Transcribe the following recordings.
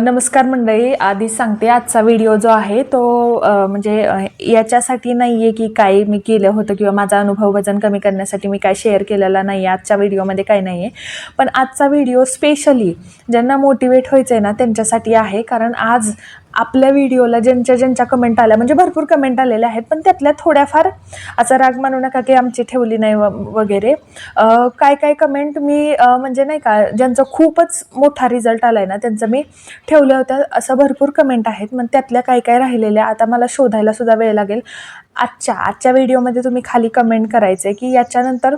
नमस्कार मंडळी आधी सांगते आजचा व्हिडिओ जो आहे तो म्हणजे याच्यासाठी नाही आहे की काय मी केलं होतं किंवा माझा अनुभव वजन कमी करण्यासाठी मी काय शेअर केलेला नाही आहे आजच्या व्हिडिओमध्ये काही नाही आहे पण आजचा व्हिडिओ स्पेशली ज्यांना मोटिवेट व्हायचं आहे ना त्यांच्यासाठी आहे. कारण आज आपल्या व्हिडिओला ज्यांच्या ज्यांच्या कमेंट आल्या म्हणजे भरपूर कमेंट आलेल्या आहेत पण त्यातल्या थोड्याफार असा राग मानू नका की आमची ठेवली नाही व वगैरे. काय काय कमेंट मी म्हणजे नाही का ज्यांचं खूपच मोठा रिझल्ट आला आहे ना त्यांचं मी ठेवल्या होत्या असं भरपूर कमेंट आहेत. मग त्यातल्या काय काय राहिलेल्या आता मला शोधायला सुद्धा वेळ लागेल. आजच्या आजच्या व्हिडिओमध्ये तुम्ही खाली कमेंट करायचं की याच्यानंतर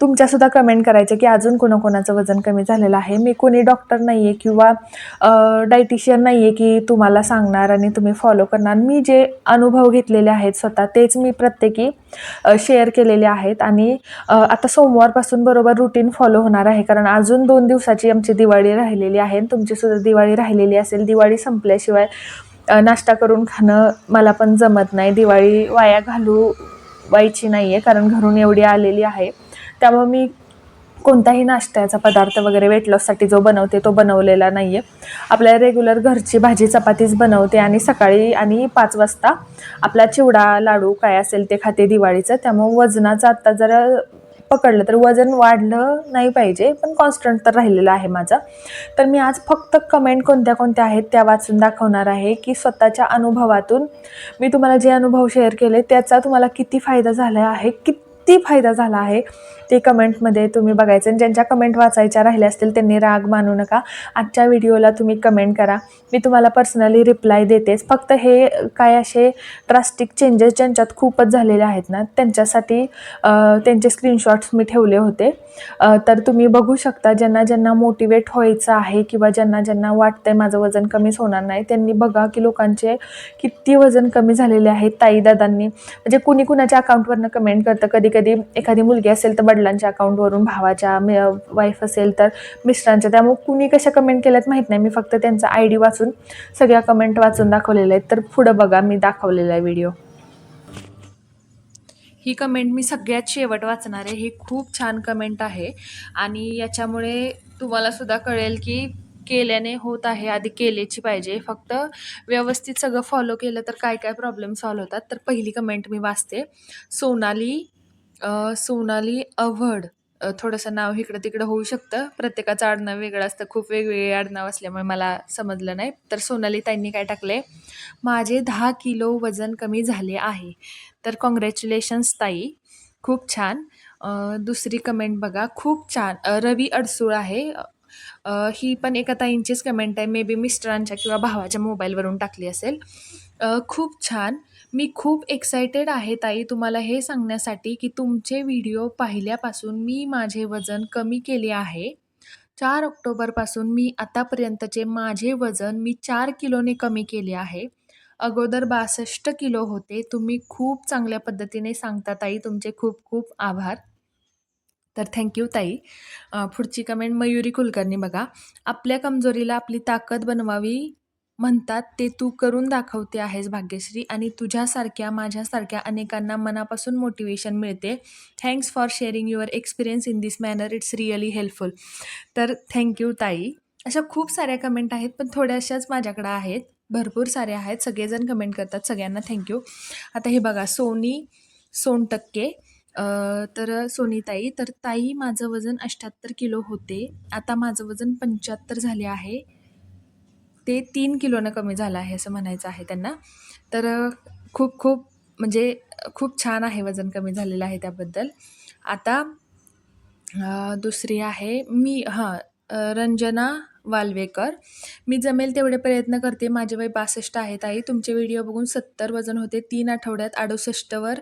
तुमच्यासुद्धा कमेंट करायचे की अजून कोणाकोणाचं वजन कमी झालेलं आहे. मी कोणी डॉक्टर नाही आहे किंवा डायटिशियन नाही आहे की तुम्हाला सांगणार आणि तुम्ही फॉलो करणार. मी जे अनुभव घेतलेले आहेत स्वतः तेच मी प्रत्येकी शेअर केलेले आहेत आणि आता सोमवारपासून बरोबर रुटीन फॉलो होणार आहे. कारण अजून दोन दिवसाची आमची दिवाळी राहिलेली आहे तुमचीसुद्धा दिवाळी राहिलेली असेल. दिवाळी संपल्याशिवाय नाश्ता करून खाणं मला पण जमत नाही. दिवाळी वाया घालू व्हायची नाही आहे कारण घरून एवढी आलेली आहे. त्यामुळे मी कोणताही नाश्त्याचा पदार्थ वगैरे वेट लॉससाठी जो बनवते तो बनवलेला नाही आहे आपल्या रेग्युलर घरची भाजी चपातीच बनवते आणि सकाळी आणि पाच वाजता आपला चिवडा लाडू काय असेल ते खाते दिवाळीचं. त्यामुळे वजनाचं आत्ता जरा पकडलं तर वजन वाढलं नाही पाहिजे पण कॉन्स्टंट तर राहिलेलं आहे माझं. तर मी आज फक्त कमेंट कोणत्या कोणत्या आहेत त्या वाचून दाखवणार आहे की स्वतःच्या अनुभवातून मी तुम्हाला जे अनुभव शेअर केले त्याचा तुम्हाला किती फायदा झाला आहे किती किती फायदा झाला आहे? ते कमेंटमध्ये तुम्ही बघायचं आणि ज्यांच्या कमेंट वाचायच्या राहिल्या असतील त्यांनी राग मानू नका. आजच्या व्हिडिओला तुम्ही कमेंट करा. मी तुम्हाला पर्सनली रिप्लाय देतेच. फक्त हे काय असे ड्रास्टिक चेंजेस ज्यांच्यात खूपच झालेले आहेत ना त्यांच्यासाठी त्यांचे स्क्रीनशॉट्स मी ठेवले होते. तर तुम्ही बघू शकता ज्यांना ज्यांना मोटिवेट व्हायचं आहे किंवा ज्यांना ज्यांना वाटतंय माझं वजन कमीच होणार नाही त्यांनी बघा की लोकांचे किती वजन कमी झालेले आहेत ताईदादांनी. म्हणजे कुणी कुणाच्या अकाउंटवरनं कमेंट करतं कधी कधी एखादी मुलगी असेल तर वडिलांच्या अकाउंटवरून भावाच्या वाईफ असेल तर मिस्टरांच्या. त्यामुळे कुणी कशा कमेंट केल्यात माहीत नाही. मी फक्त त्यांचा आय डी वाचून सगळ्या कमेंट वाचून दाखवलेल्या आहेत. तर पुढं बघा मी दाखवलेला आहे व्हिडिओ ही कमेंट मी सगळ्यात शेवट वाचणार आहे. ही खूप छान कमेंट आहे. आणि याच्यामुळे तुम्हाला सुद्धा कळेल की केल्याने होत आहे. आधी केलेची पाहिजे. फक्त व्यवस्थित सगळं फॉलो केलं तर काय काय प्रॉब्लेम सॉल्व्ह होतात. तर पहिली कमेंट मी वाचते. सोनाली सोनाली अव्हड थोडंसं नाव इकडं तिकडं होऊ शकतं. प्रत्येकाचं आडनाव वेगळं असतं. खूप वेगवेगळे आडनाव असल्यामुळे मला समजलं नाही. तर सोनाली ताईंनी काय टाकले? माझे दहा किलो वजन कमी झाले आहे. तर कॉंग्रॅच्युलेशन्स ताई. खूप छान. दुसरी कमेंट बघा. खूप छान. रवी अडसूळ आहे. ही पण एका ताईंचीच कमेंट आहे. मे बी मिस्टरांच्या किंवा भावाच्या मोबाईलवरून टाकली असेल. खूप छान. मी खूप एक्सायटेड आहे ताई तुम्हाला हे सांगण्यासाठी की तुमचे व्हिडिओ पाहिल्यापासून मी माझे वजन कमी केले आहे. चार ऑक्टोबरपासून मी आतापर्यंतचे माझे वजन मी चार किलोने कमी केले आहे. अगोदर बासष्ट किलो होते. तुम्ही खूप चांगल्या पद्धतीने सांगता ताई. तुमचे खूप खूप आभार. तर थँक्यू ताई. पुढची कमेंट मयुरी कुलकर्णी बघा. आपल्या कमजोरीला आपली ताकद बनवावी म्हणतात ते तू करून दाखवते आहेस भाग्यश्री आणि तुझ्यासारख्या माझ्यासारख्या अनेकांना मनापासून मोटिवेशन मिळते. Thanks for sharing your experience in this manner it's really helpful तर थँक्यू ताई. अशा खूप साऱ्या कमेंट आहेत पण थोड्याशाच माझ्याकडं आहेत. भरपूर साऱ्या आहेत. सगळेजण कमेंट करतात. सगळ्यांना थँक्यू आता हे बघा सोनी सोनटक्के. तर सोनीताई तर ताई माझं वजन अठ्ठ्याहत्तर किलो होते. आता माझं वजन पंच्याहत्तर झाले आहे. ते तीन किलोनं कमी झालं आहे असं म्हणायचं आहे त्यांना. तर खूप खूप म्हणजे खूप छान आहे वजन कमी झालेलं आहे त्याबद्दल. आता दुसरी आहे मी हां रंजना वाल्वेकर. मी जमेल तेवढे प्रयत्न करते. माझे वय बासष्ट आहे ताई. तुमचे व्हिडिओ बघून सत्तर वजन होते. तीन आठवड्यात अडुसष्टवर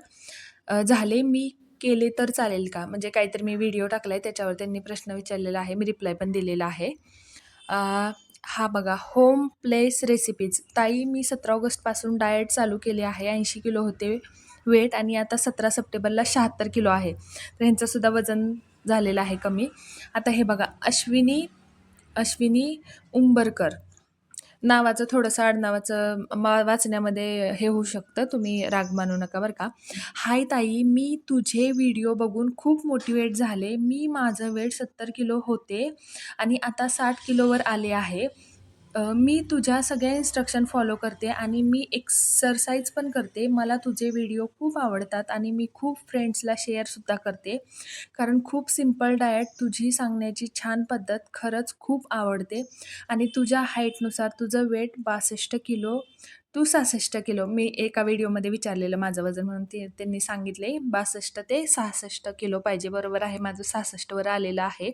झाले. मी केले तर चालेल का? म्हणजे काहीतरी मी व्हिडिओ टाकला आहे त्याच्यावर त्यांनी प्रश्न विचारलेला आहे. मी रिप्लाय पण दिलेला आहे. हा बघा होम प्लेस रेसिपीज ताई मी सतरा ऑगस्टपासून डाएट चालू केले आहे. ऐंशी किलो होते वेट आणि आता सतरा सप्टेंबरला शहात्तर किलो आहे. तर ह्यांचंसुद्धा वजन झालेलं आहे कमी. आता हे बघा अश्विनी अश्विनी उंबरकर. नावाचं थोडंसं आडनावाचं मा वाचण्यामध्ये हे होऊ शकतं. तुम्ही राग मानू नका बरं का. हाय ताई मी तुझे व्हिडिओ बघून खूप मोटिवेट झाले. मी माझं वेट सत्तर किलो होते आणि आता साठ किलोवर आले आहे. मी तुझ्या सगळ्या इन्स्ट्रक्शन फॉलो करते आणि मी एक्सरसाइज पण करते. मला तुझे व्हिडिओ खूप आवडतात आणि मी खूप फ्रेंड्सला शेअरसुद्धा करते. कारण खूप सिंपल डाएट तुझी सांगण्याची छान पद्धत खरंच खूप आवडते. आणि तुझ्या हाईटनुसार तुझं वेट बासष्ट किलो तू सहासष्ट किलो. मी एका व्हिडिओमध्ये विचारलेलं माझं वजन म्हणून. ते त्यांनी सांगितले बासष्ट ते सहासष्ट किलो पाहिजे. बरोबर आहे माझं सहासष्टवर आलेलं आहे.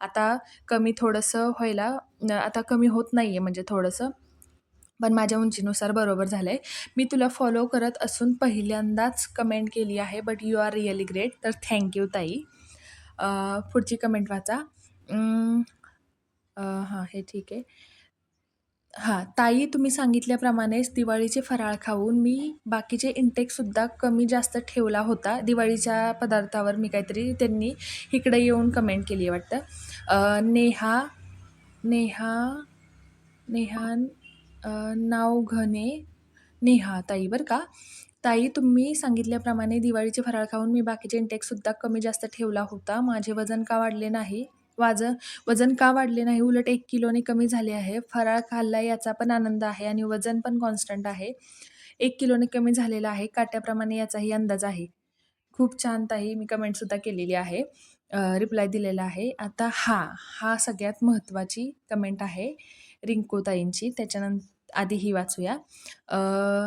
आता कमी थोडंसं व्हायला न आता कमी होत नाही आहे म्हणजे थोडंसं. पण माझ्या उंचीनुसार बरोबर झालं आहे मी तुला फॉलो करत असून पहिल्यांदाच कमेंट केली आहे but you are really great तर थँक्यू ताई. पुढची कमेंट वाचा. हां हे ठीक आहे. हां ताई तुम्ही सांगितल्याप्रमाणेच दिवाळीचे फराळ खाऊन मी बाकीचे इंटेकसुद्धा कमी जास्त ठेवला होता. दिवाळीच्या पदार्थावर मी काहीतरी त्यांनी इकडे येऊन कमेंट केली आहे वाटतं. अ, नेहा नेहा नेहा अ, नावघने नेहा ताई बरं का? ताई तुम्ही सांगितल्याप्रमाणे दिवाळीचे फराळ खाऊन मी बाकीचे इंटेकसुद्धा कमी जास्त ठेवला होता. माझे वजन का वाढले नाही? वाज वजन का वाढले नाही? उलट एक किलोने कमी झाले आहे. फराळ खाल्ला याचा पण आनंद आहे आणि वजन पण कॉन्स्टंट आहे. एक किलोने कमी झालेला आहे. काट्याप्रमाणे याचाही अंदाज आहे. खूप छान ताई मी कमेंटसुद्धा केलेली आहे. रिप्लाय दिलेला आहे. आता हा हा सगळ्यात महत्त्वाची कमेंट आहे रिंकूताईंची त्याच्यानंतर आधी ही वाचूया.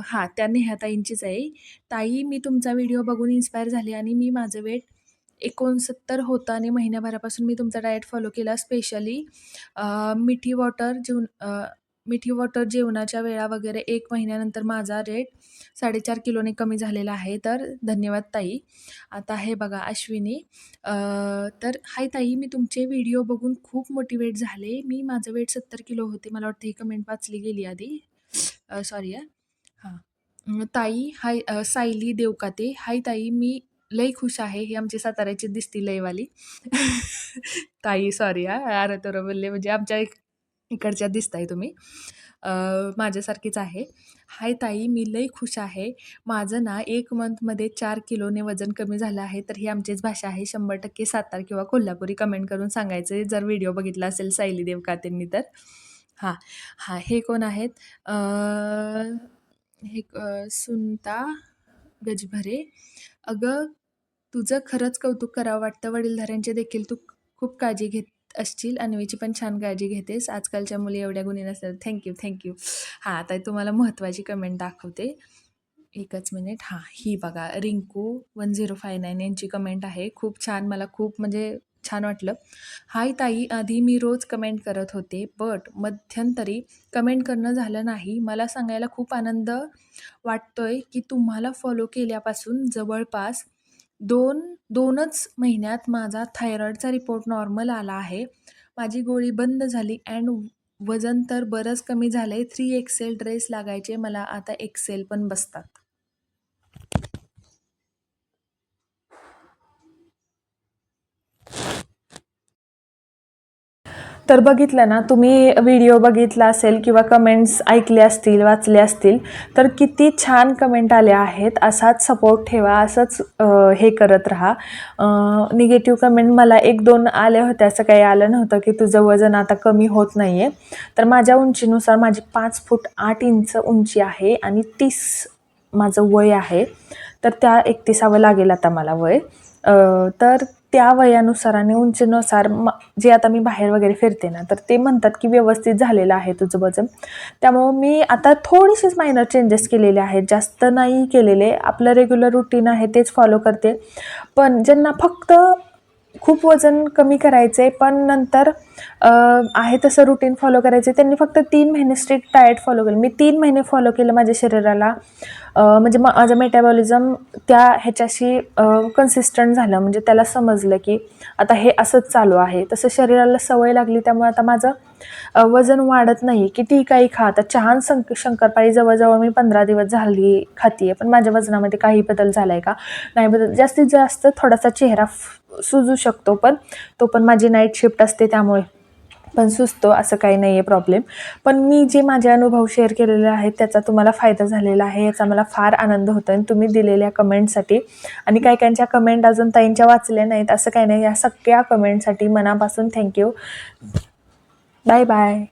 हां त्या नेहाताईंचीच आहे. ताई मी तुमचा व्हिडिओ बघून इन्स्पायर झाले आणि मी माझं वेट एकोणसत्तर होता आणि महिन्याभरापासून मी तुमचा डाएट फॉलो केला स्पेशली मिठी वॉटर जेवण मिठी वॉटर जेवणाच्या वेळा वगैरे एक महिन्यानंतर माझा रेट साडेचार किलोने कमी झालेला आहे. तर धन्यवाद ताई. आता हे बघा अश्विनी. तर हाय ताई मी तुमचे व्हिडिओ बघून खूप मोटिवेट झाले. मी माझं वेट सत्तर किलो होते. मला वाटतं ही कमेंट वाचली गेली आधी. सॉरी हां. ताई हाय सायली देवकाते. हाय ताई मी लई खुश आहे ही आमची साताऱ्याची दिसती लईवाली. ताई सॉरी हा अरे तर बोलले म्हणजे आमच्या इक इकडच्या दिसताय तुम्ही. माझ्यासारखीच आहे. हाय ताई मी लई खुश आहे. माझं ना एक मंथमध्ये चार किलोने वजन कमी झालं आहे तर ही आमचीच भाषा आहे. शंभर टक्के सातार किंवा कोल्हापुरी कमेंट करून सांगायचं जर व्हिडिओ बघितला असेल सायली देवकातेंनी तर. हां हां हे कोण आहेत? हे सुनता गजभरे. अगं तुझं खरंच कौतुक करावं वाटतं. वडीलधाऱ्यांचे देखील तू खूप काळजी घेत असशील. अन्वीची पण छान काळजी घेतेस. आजकालच्या मुली एवढ्या गुणी नसतात. थँक्यू थँक्यू हां आता तुम्हाला महत्त्वाची कमेंट दाखवते. एकच मिनिट हां ही बघा. Rinku one zero five nine यांची कमेंट आहे. खूप छान. मला खूप म्हणजे छान वाटलं. हाय ताई आधी मी रोज कमेंट करत होते बट मध्यंतरी कमेंट करणं झालं नाही. मला सांगायला खूप आनंद वाटतोय की तुम्हाला फॉलो केल्यापासून जवळपास दोन दोनच महिन्यात माझा थायरॉईडचा रिपोर्ट नॉर्मल आला आहे. माझी गोळी बंद झाली अँड वजन तर बरंच कमी झालं आहे थ्री एक्सेल ड्रेस लागायचे. मला आता एक्सेल पण बसतात. तर बघितलं ना तुम्ही व्हिडिओ बघितला असेल किंवा कमेंट्स ऐकले असतील वाचले असतील तर किती छान कमेंट आल्या आहेत. असाच सपोर्ट ठेवा असंच हे करत राहा. निगेटिव्ह कमेंट मला एक दोन आल्या होत्या असं काही आलं नव्हतं की तुझं वजन आता कमी होत नाही आहे तर माझ्या उंचीनुसार माझी पाच फूट आठ इंच उंची आहे आणि तीस माझं वय आहे. तर त्या एकतीसावं लागेल आता मला वय. तर त्या वयानुसार आणि उंचीनुसार म जे आता मी बाहेर वगैरे फिरते ना तर ते म्हणतात की व्यवस्थित झालेलं आहे तुझं वजन. त्यामुळं मी आता थोडीशीच मायनर चेंजेस केलेले आहेत जास्त नाही केलेले. आपलं रेग्युलर रुटीन आहे तेच फॉलो करते. पण ज्यांना फक्त खूप वजन कमी करायचे पण नंतर आहे तसं रुटीन फॉलो करायचे त्यांनी फक्त तीन महिने स्ट्रिक्ट डाएट फॉलो केलं. मी तीन महिने फॉलो केलं माझ्या शरीराला. म्हणजे मा- माझं मेटाबॉलिझम त्या ह्याच्याशी कन्सिस्टंट झालं. म्हणजे त्याला समजलं की आता हे असंच चालू आहे. तसं शरीराला सवय लागली त्यामुळे आता माझं वजन वाढत नाही. किती काही खा. आता छान संक शंकरपाळी जवळजवळ मी पंधरा दिवस झाली आहे पण माझ्या वजनामध्ये काही बदल झाला आहे का? नाही बदल. जास्तीत जास्त थोडासा चेहरा सुजू शकतो पण तो पण माझी नाईट शिफ्ट असते त्यामुळे पण सुचतो असं काही नाही आहे प्रॉब्लेम पण मी जे माझे अनुभव शेअर केलेले आहेत त्याचा तुम्हाला फायदा झालेला आहे याचा मला फार आनंद होतो आणि तुम्ही दिलेल्या कमेंटसाठी आणि काही काहींच्या कमेंट अजून ताईंच्या वाचल्या नाहीत असं काही नाही. या सगळ्या कमेंटसाठी मनापासून थँक्यू बाय बाय